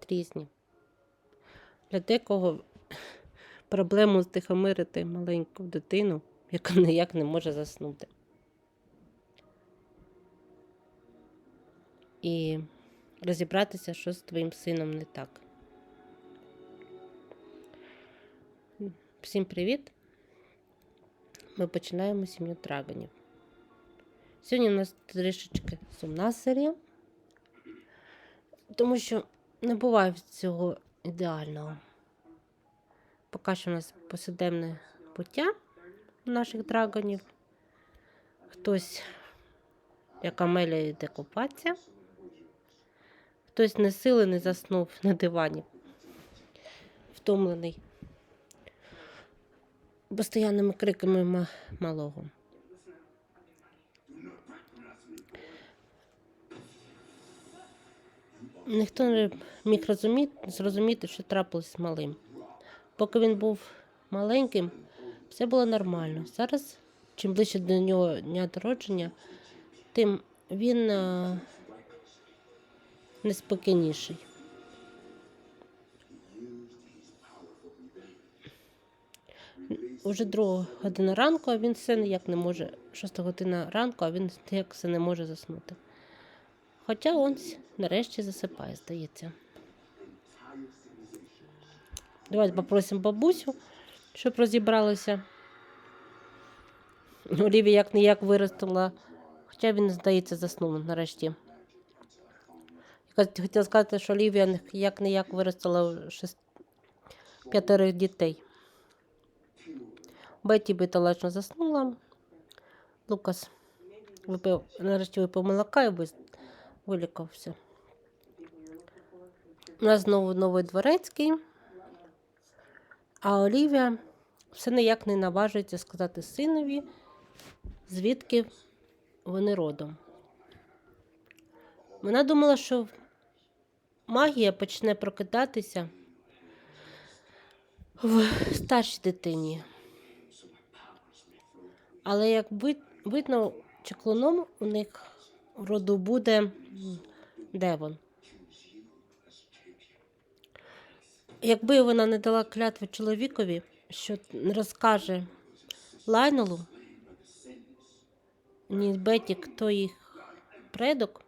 бувають різні. Для декого проблему стихомирити маленьку дитину, яка ніяк не може заснути. І розібратися, що з твоїм сином не так. Всім привіт! Ми починаємо сім'ю драгонів. Сьогодні у нас трішечки сумна серія, тому що не буває цього ідеального. Поки що у нас посидемне пуття у наших драгонів. Хтось, як Амелія, йде купатися, хтось не сили не заснув на дивані, втомлений постоянними криками малого. Ніхто не міг розуміти, зрозуміти, що трапилось з малим. Поки він був маленьким, все було нормально. Зараз, чим ближче до нього дня народження, тим він а, неспокійніший. Уже друга година ранку, а він все ніяк не може. Шоста година ранку, а він ніяк все не може заснути. Хоча он нарешті засипає, здається. Давайте попросимо бабусю, щоб розібралися. Олівія як не як виростила, хоча він, здається, заснув нарешті. Хотіла сказати, що Олівія як не як виростила шест... п'ятерих дітей. Бетті биталечно заснула. Лукас випив, нарешті випив молока і вилікався. У нас знову новий дворецький, а Олівія все ніяк не наважується сказати синові, звідки вони родом. Вона думала, що магія почне прокидатися в старшій дитині. Але як вид- видно, чеклуном у них роду буде Девон. Якби вона не дала клятви чоловікові, що розкаже Лайнелу, ні Беті, хто їх предок,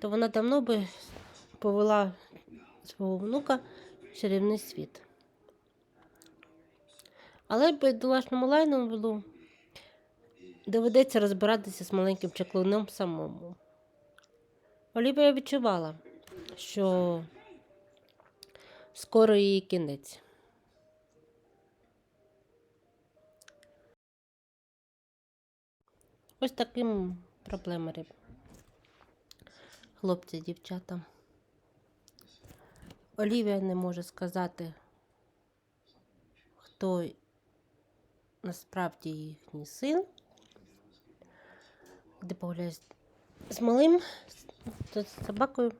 то вона давно би повела свого внука в чарівний світ. Але бідолашному Лайнелу доведеться розбиратися з маленьким чаклуном самому. Олівія відчувала, що скоро її кінець. Ось таким проблеми риб. Хлопці, дівчата. Олівія не може сказати, хто насправді їхній син. Де погуляюсь з малим, з собакою.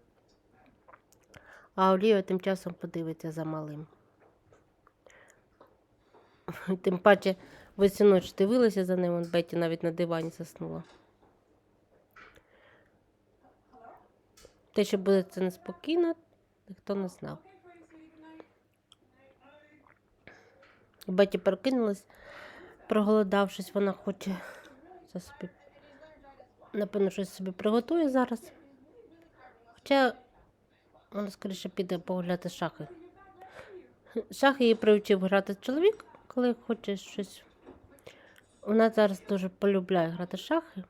А Олія тим часом подивиться за малим. Тим паче всю ніч дивилися за ним, он Бетті навіть на дивані заснула. Те, що буде це неспокійно, ніхто не знав. Бетті прокинулась, проголодавшись, вона хоче за собі напевно, щось собі приготує зараз. Хоча вона скоріше піде погуляти шахи. Шахи її привчив грати чоловік, коли хоче щось. Вона зараз дуже полюбляє грати шахи.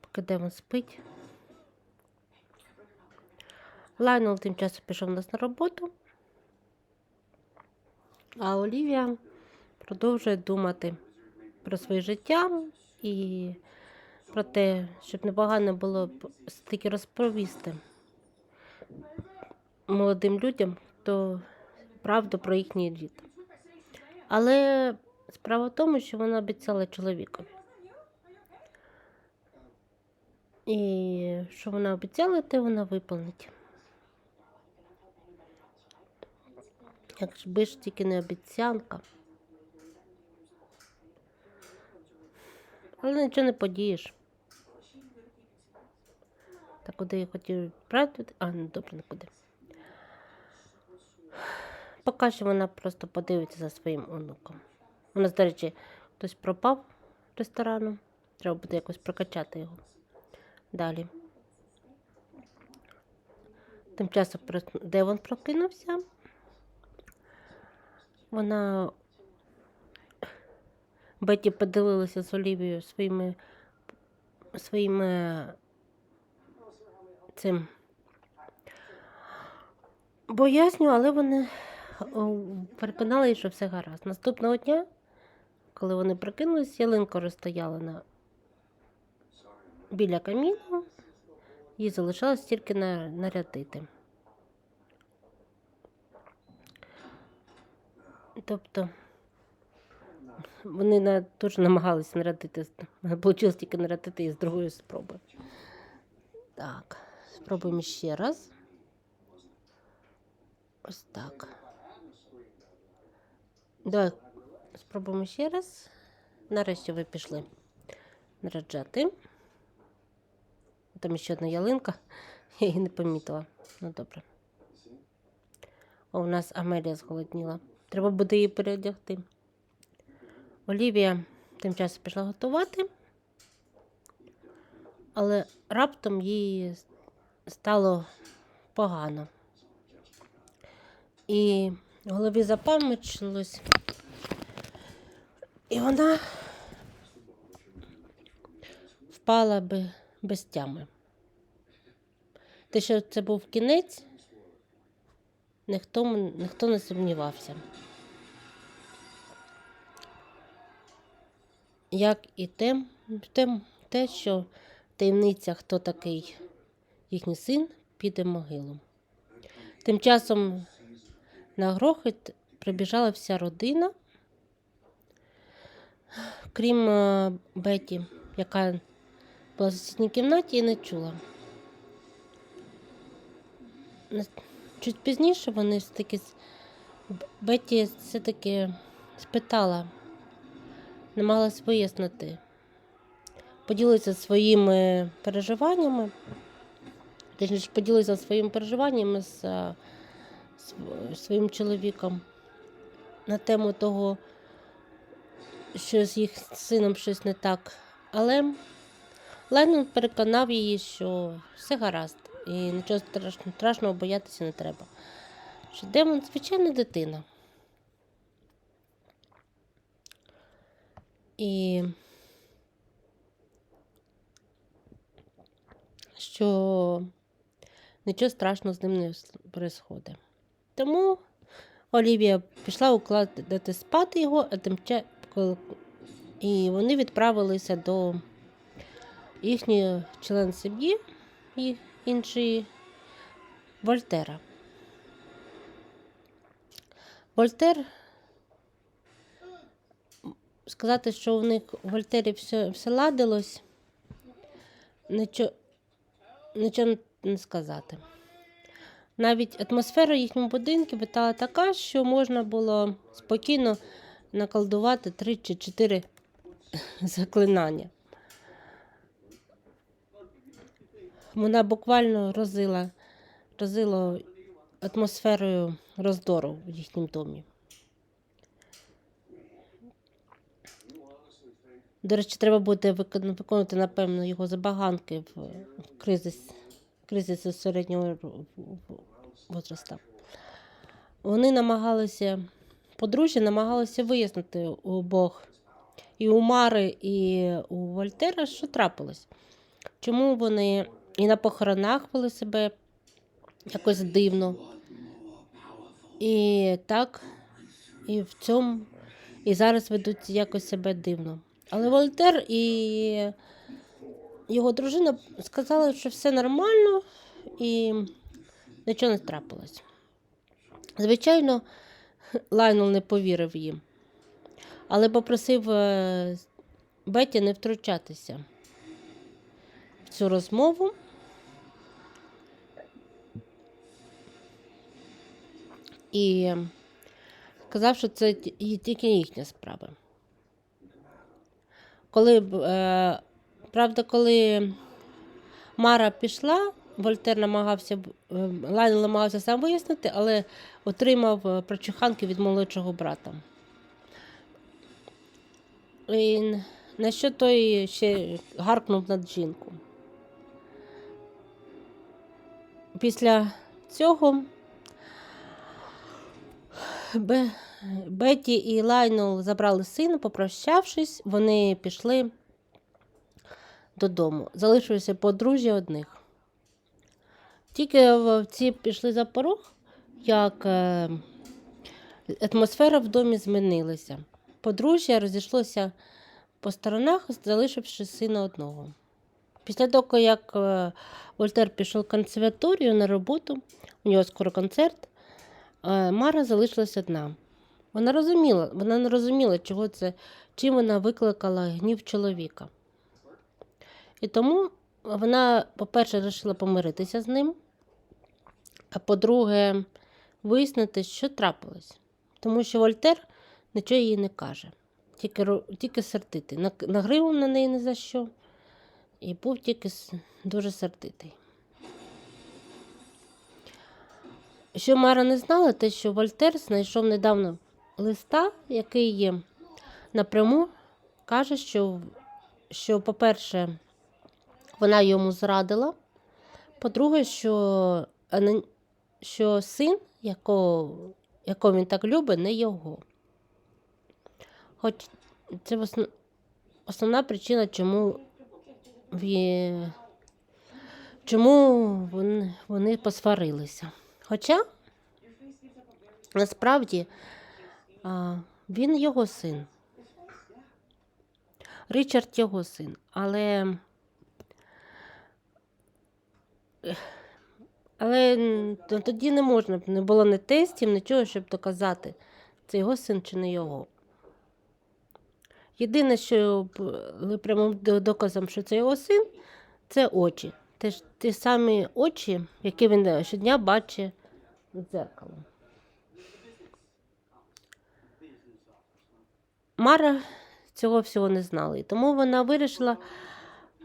Поки Демон спить. Лайнел тим часом пішов у нас на роботу. А Олівія продовжує думати про своє життя і про те, щоб непогано було б розповісти молодим людям то правду про їхній рід. Але справа в тому, що вона обіцяла чоловікові. І що вона обіцяла, те вона виповнить. Якби ж тільки не обіцянка. Але нічого не подієш. Та куди я хотів відправити? А, ну добре, нікуди. Поки що вона просто подивиться за своїм онуком. У нас, до речі, хтось пропав ресторану. Треба буде якось прокачати його. Далі. Тим часом прос- Девон прокинувся. Вона Бетті поділилася з Олівією своїми своїми цим боязню, але вони переконали, що все гаразд. Наступного дня, коли вони прокинулись, ялинка розстояла на біля каміну, їй залишалось тільки на- нарядити. Тобто вони на, дуже намагалися нарядити. Вийшло тільки нарядити її з другої спроби. Так, спробуємо ще раз. Ось так. Давай спробуємо ще раз. Нарешті ви пішли наряджати. Там ще одна ялинка, я її не помітила. Ну добре. О, у нас Амелія зголодніла. Треба буде її переодягти. Олівія тим часом пішла готувати, але раптом їй стало погано. І в голові запам'яталось, і вона впала би без тями. Те, що це був кінець, ніхто, ніхто не сумнівався. Як і те, те, те, що таємниця, хто такий їхній син, піде в могилу. Тим часом на грохот прибіжала вся родина, крім е, Беті, яка була в сусідній кімнаті і не чула. Чуть пізніше вони ж таки з- Б- все-таки спитала, намагалась вияснити, поділитися своїми переживаннями, точніше поділитися своїми переживаннями з е, св- своїм чоловіком на тему того, що з їх сином щось не так. Але Леннон переконав її, що все гаразд, і нічого страшного боятися не треба. Що Демон звичайна дитина. І що нічого страшного з ним не відбувається. Тому Олівія пішла укладати спати його, а тим і вони відправилися до їхньої член сім'ї і іншої Вольтера. Вольтер сказати, що в них в Вольтері все, все ладилось, нічого, нічого не сказати. Навіть атмосфера їхнього будинку витала така, що можна було спокійно наколдувати три чи чотири заклинання. Вона буквально розила, розила атмосферою роздору в їхньому домі. До речі, треба буде викон- виконувати, напевно, його забаганки в кризис, кризисі середнього возраста. Вони намагалися, подружжя намагалися вияснити у обох і у Мари, і у Вольтера, що трапилось. Чому вони і на похоронах вели себе якось дивно. І так, і в цьому, і зараз ведуть якось себе дивно. Але Вольтер і його дружина сказали, що все нормально і нічого не трапилось. Звичайно, Лайнел не повірив їм, але попросив е, Беті не втручатися в цю розмову. І сказав, що це тільки їхня справа. Коли, е, правда, коли Мара пішла, Вольтер намагався, е, Лайнел намагався сам вияснити, але отримав е, прочуханки від молодшого брата. І на що той ще гаркнув над жінку. Після цього Бетті і Лайнел забрали сина, попрощавшись, вони пішли додому. Залишилося подружжя одних. Тільки ці пішли за порог, як е, атмосфера в домі змінилася. Подружжя розійшлося по сторонах, залишивши сина одного. Після того, як е, Вольтер пішов в консерваторію на роботу, у нього скоро концерт, е, Мара залишилась одна. Вона розуміла, вона не розуміла, чого це, чим вона викликала гнів чоловіка. І тому вона, по-перше, вирішила помиритися з ним, а по-друге, вияснити, що трапилось. Тому що Вольтер нічого їй не каже, тільки, тільки сердитий. Нагривав на неї ні за що і був тільки дуже сердитий. Що Мара не знала, те, що Вольтер знайшов недавно листа, який є напряму, каже, що, що по-перше, вона йому зрадила. По-друге, що, що син, якого, якого він так любить, не його. Хоч це основ- основна причина, чому, ві- чому вони, посварилися. Хоча насправді він його син. Ричард його син, але Але тоді не можна, не було ні тестів, нічого, щоб доказати, це його син чи не його. Єдине, що прямим доказом, що це його син, це очі. Те ж ті самі очі, які він щодня бачить в дзеркало. Мара цього всього не знала, і тому вона вирішила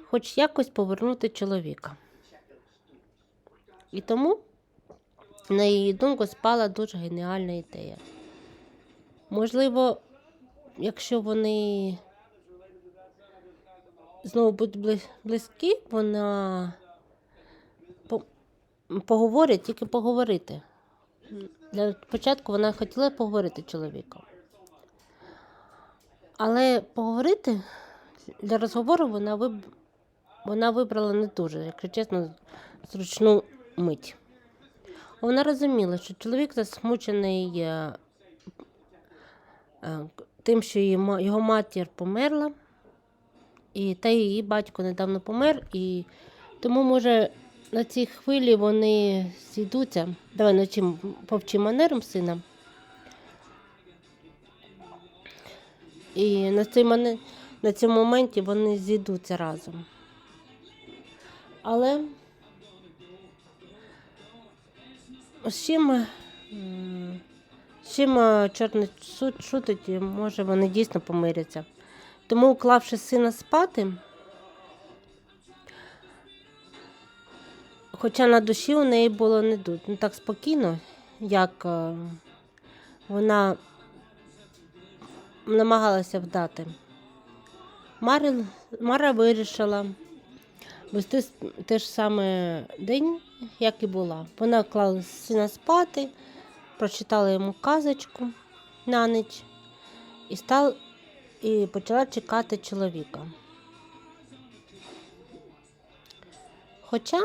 хоч якось повернути чоловіка. І тому, на її думку, спала дуже геніальна ідея. Можливо, якщо вони знову будуть близькі, вона по- поговорить, тільки поговорити. Для початку вона хотіла поговорити з чоловіком. Але поговорити для розговору вона, виб... вона вибрала не дуже, якщо чесно, зручну мить. Вона розуміла, що чоловік засмучений е, е, тим, що його матір померла, і та її батько недавно помер, і тому, може, на цій хвилі вони зійдуться. Давай навчим, повчимо манерам сина. І на, цей момен- на цьому моменті вони зійдуться разом. Але з чим, чим чорний суд шутить, може вони дійсно помиряться. Тому, уклавши сина спати, хоча на душі у неї було не не так спокійно, як е, вона намагалася вдати. Марин, Мара вирішила вести те ж саме день, як і була. Вона клала сина спати, прочитала йому казочку на ніч і, стал, і почала чекати чоловіка. Хоча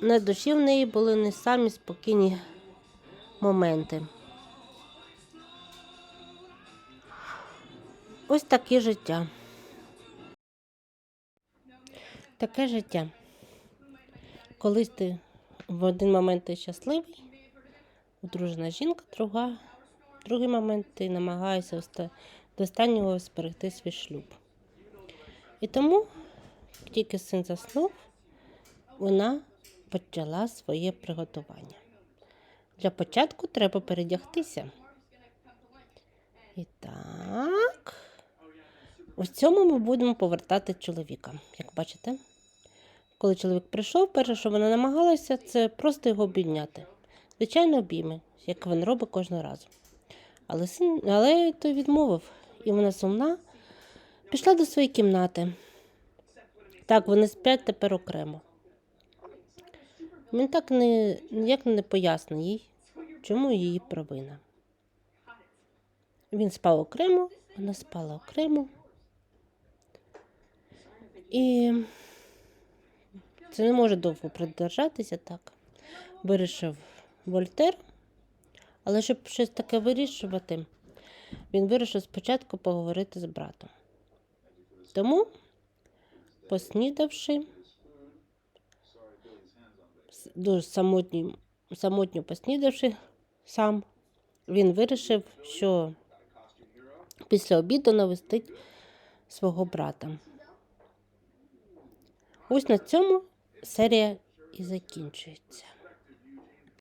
на душі в неї були не самі спокійні моменти. Ось таке життя. Таке життя. Колись ти в один момент ти щасливий, одружена жінка, друга, другий момент ти намагаєшся до останнього зберегти свій шлюб. І тому, тільки син заснув, вона почала своє приготування. Для початку треба передягтися. І так. У цьому ми будемо повертати чоловіка, як бачите. Коли чоловік прийшов, перше, що вона намагалася, це просто його обійняти. Звичайно, обійми, як він робить кожного разу. Але, син, але той відмовив, і вона сумна пішла до своєї кімнати. Так, вони сплять тепер окремо. Він так не, ніяк не пояснив їй, чому її провина. Він спав окремо, вона спала окремо. І це не може довго продержатися так. Вирішив Вольтер. Але щоб щось таке вирішувати, він вирішив спочатку поговорити з братом. Тому, поснідавши, дуже самотньо, самотньо поснідавши сам, він вирішив, що після обіду навестить свого брата. Ось на цьому серія і закінчується.